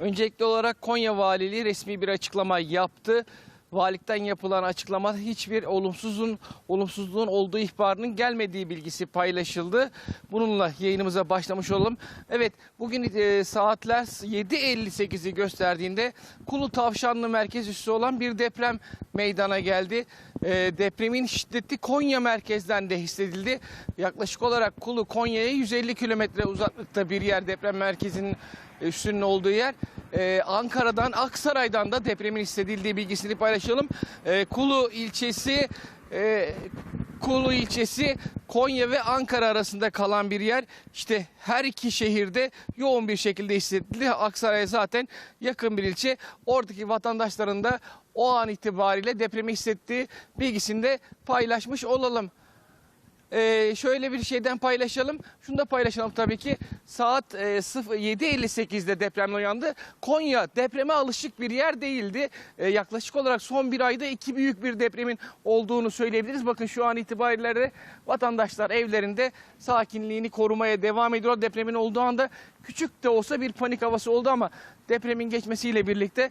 Öncelikli olarak Konya Valiliği resmi bir açıklama yaptı. Valilikten yapılan açıklamada hiçbir olumsuzun olumsuzluğun olduğu ihbarının gelmediği bilgisi paylaşıldı. Bununla yayınımıza başlamış olalım. Evet bugün e, saatler 7.58'i gösterdiğinde Kulu Tavşanlı merkez üssü olan bir deprem meydana geldi. E, depremin şiddeti Konya merkezden de hissedildi. Yaklaşık olarak Kulu Konya'ya 150 kilometre uzaklıkta bir yer deprem merkezinin üssünün olduğu yer. Ee, Ankara'dan, Aksaray'dan da depremin hissedildiği bilgisini paylaşalım. Ee, Kulu ilçesi e, Kulu ilçesi Konya ve Ankara arasında kalan bir yer. İşte her iki şehirde yoğun bir şekilde hissedildi. Aksaray zaten yakın bir ilçe. Oradaki vatandaşların da o an itibariyle depremi hissettiği bilgisini de paylaşmış olalım. Ee, şöyle bir şeyden paylaşalım. Şunu da paylaşalım tabii ki. Saat e, 0 7.58'de depremle uyandı. Konya depreme alışık bir yer değildi. Ee, yaklaşık olarak son bir ayda iki büyük bir depremin olduğunu söyleyebiliriz. Bakın şu an itibariyle vatandaşlar evlerinde sakinliğini korumaya devam ediyor. Depremin olduğu anda küçük de olsa bir panik havası oldu ama depremin geçmesiyle birlikte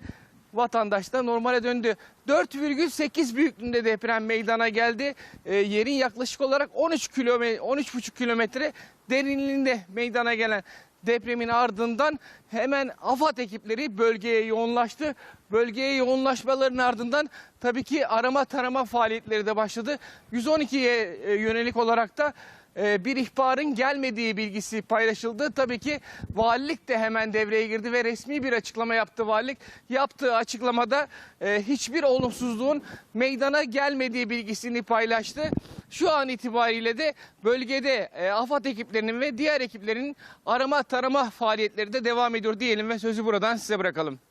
vatandaş da normale döndü. 4,8 büyüklüğünde deprem meydana geldi. Ee, yerin yaklaşık olarak 13 kilometre 13,5 kilometre derinliğinde meydana gelen depremin ardından hemen AFAD ekipleri bölgeye yoğunlaştı. Bölgeye yoğunlaşmaların ardından tabii ki arama tarama faaliyetleri de başladı. 112'ye e, yönelik olarak da e, bir ihbarın gelmediği bilgisi paylaşıldı. Tabii ki valilik de hemen devreye girdi ve resmi bir açıklama yaptı valilik. Yaptığı açıklamada e, hiçbir olumsuzluğun meydana gelmediği bilgisini paylaştı. Şu an itibariyle de bölgede e, AFAD ekiplerinin ve diğer ekiplerin arama tarama faaliyetleri de devam ediyor diyelim ve sözü buradan size bırakalım.